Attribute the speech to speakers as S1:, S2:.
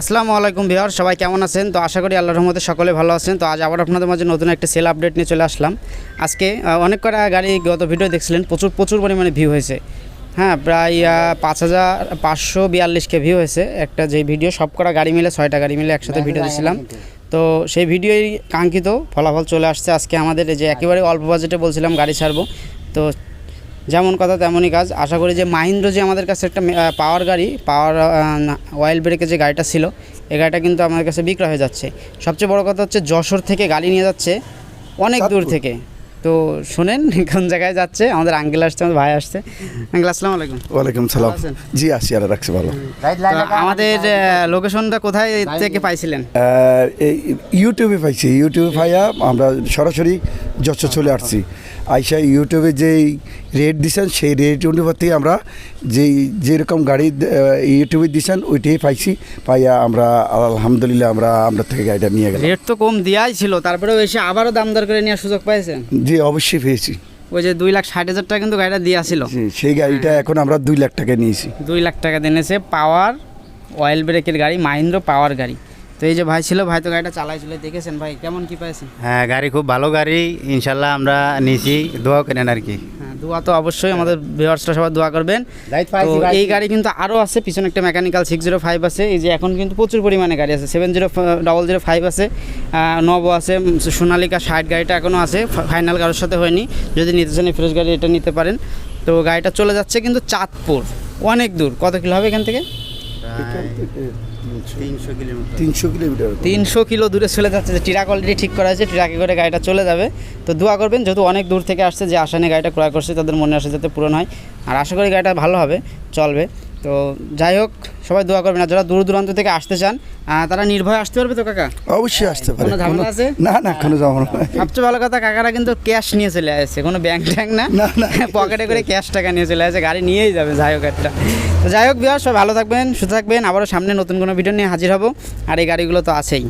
S1: আসসালামু আলাইকুম বিহার সবাই কেমন আছেন? তো আশা করি আল্লাহর রহমতে সকলে ভালো আছেন। তো আজ আবার আপনাদের মাঝে নতুন একটা সেল আপডেট নিয়ে চলে আসলাম। আজকে অনেক কটা গাড়ি গত ভিডিও দেখছিলেন প্রচুর প্রচুর পরিমাণে ভিউ হয়েছে। হ্যাঁ প্রায় পাঁচ হাজার পাঁচশো বিয়াল্লিশকে ভিউ হয়েছে। একটা যে ভিডিও সব কটা গাড়ি মিলে ছয়টা গাড়ি মিলে একসাথে ভিডিও দিয়েছিলাম তো সেই ভিডিওই কাঙ্ক্ষিত ফলাফল চলে আসছে। আজকে আমাদের এই যে একেবারে অল্প বাজেটে বলছিলাম গাড়ি ছাড়বো। তো যেমন কথা তেমনই কাজ। আশা করি যে মাহিন্দ্র যে আমাদের কাছে একটা পাওয়ার গাড়ি পাওয়ার অয়েল ব্রেকে যে গাড়িটা ছিল এই গাড়িটা কিন্তু আমাদের কাছে বিক্রয় হয়ে যাচ্ছে। সবচেয়ে বড় কথা হচ্ছে যশোর থেকে গাড়ি নিয়ে যাচ্ছে অনেক দূর থেকে। তো শোনেন কোন জায়গায় যাচ্ছে আমাদের আঙ্কেল আসছে আমাদের ভাই আসছে। আঙ্কেল আসসালামু আলাইকুম।
S2: ওয়ালাইকুম সালাম। জি আছি আর রাখছি ভালো।
S1: আমাদের লোকেশনটা কোথায় থেকে পাইছিলেন?
S2: এই ইউটিউবে পাইছি। ইউটিউবে পাইয়া আমরা সরাসরি যশোর চলে আসছি। আইসা ইউটিউবে যেই রেট দিছেন সেই রেট অনুপাত থেকে আমরা যেই যেরকম গাড়ি ইউটিউবে দিছেন ওইটাই পাইছি। পাইয়া আমরা আলহামদুলিল্লাহ আমরা আমরা থেকে গাড়িটা নিয়ে গেলাম।
S1: রেট তো কম দেওয়াই ছিল তারপরেও এসে আবারও দাম দর করে নেওয়ার সুযোগ পাইছেন?
S2: জি অবশ্যই পেয়েছি।
S1: ওই যে দুই লাখ ষাট হাজার টাকা কিন্তু গাড়িটা দেওয়া ছিল
S2: সেই গাড়িটা এখন আমরা দুই লাখ টাকা নিয়েছি।
S1: দুই লাখ টাকা দিনেছে পাওয়ার অয়েল ব্রেকের গাড়ি মাহিন্দ্র পাওয়ার গাড়ি। তো এই যে ভাই ছিল ভাই তো গাড়িটা চালাইছিল দেখেছেন ভাই? কেমন কি পাইছেন?
S3: হ্যাঁ গাড়ি খুব ভালো গাড়ি ইনশাল্লাহ আমরা নিয়েছি দোয়া করেন আর কি।
S1: হ্যাঁ দোয়া তো অবশ্যই আমাদের ভিউয়ার্সরা সবাই দোয়া করবেন। তো এই গাড়ি কিন্তু আরও আছে পিছনে একটা মেকানিক্যাল সিক্স জিরো ফাইভ আছে এই যে এখন কিন্তু প্রচুর পরিমাণে গাড়ি আছে seven zero double zero five আছে নবো আছে সোনালিকা ষাট গাড়িটা এখনও আছে ফাইনাল কারোর সাথে হয়নি যদি নিতে চান ফ্রেশ গাড়ি এটা নিতে পারেন। তো গাড়িটা চলে যাচ্ছে কিন্তু চাঁদপুর অনেক দূর কত কিলো হবে এখান থেকে?
S3: তিনশো কিলোমিটার।
S2: তিনশো
S1: কিলো দূরে চলে যাচ্ছে যে ট্রাক অলরেডি ঠিক করা হয়েছে ট্রাকে করে গাড়িটা চলে যাবে। তো দোয়া করবেন যেহেতু অনেক দূর থেকে আসছে যে আসানে গাড়িটা ক্রয় করছে তাদের মনে আসে যাতে পূরণ হয়। আর আশা করি গাড়িটা ভালো হবে চলবে। তো যাই হোক সবাই দোয়া করবেন। আর যারা দূর দূরান্ত থেকে আসতে চান তারা নির্ভয় আসতে পারবে তো কাকা?
S2: অবশ্যই আসতে পারে।
S1: কোনো ঝামেলা আছে?
S2: না না কোনো ঝামেলা।
S1: সবচেয়ে ভালো কথা কাকারা কিন্তু ক্যাশ নিয়ে চলে আসছে কোনো ব্যাংক ট্যাঙ্ক না?
S2: না, না।
S1: পকেটে করে ক্যাশ টাকা নিয়ে চলে আসে গাড়ি নিয়েই যাবে যাই হোক একটা। তো যাই হোক বিহার সব ভালো থাকবেন সুস্থ থাকবেন। আবারও সামনে নতুন কোনো ভিডিও নিয়ে হাজির হব। আর এই গাড়িগুলো তো আছেই।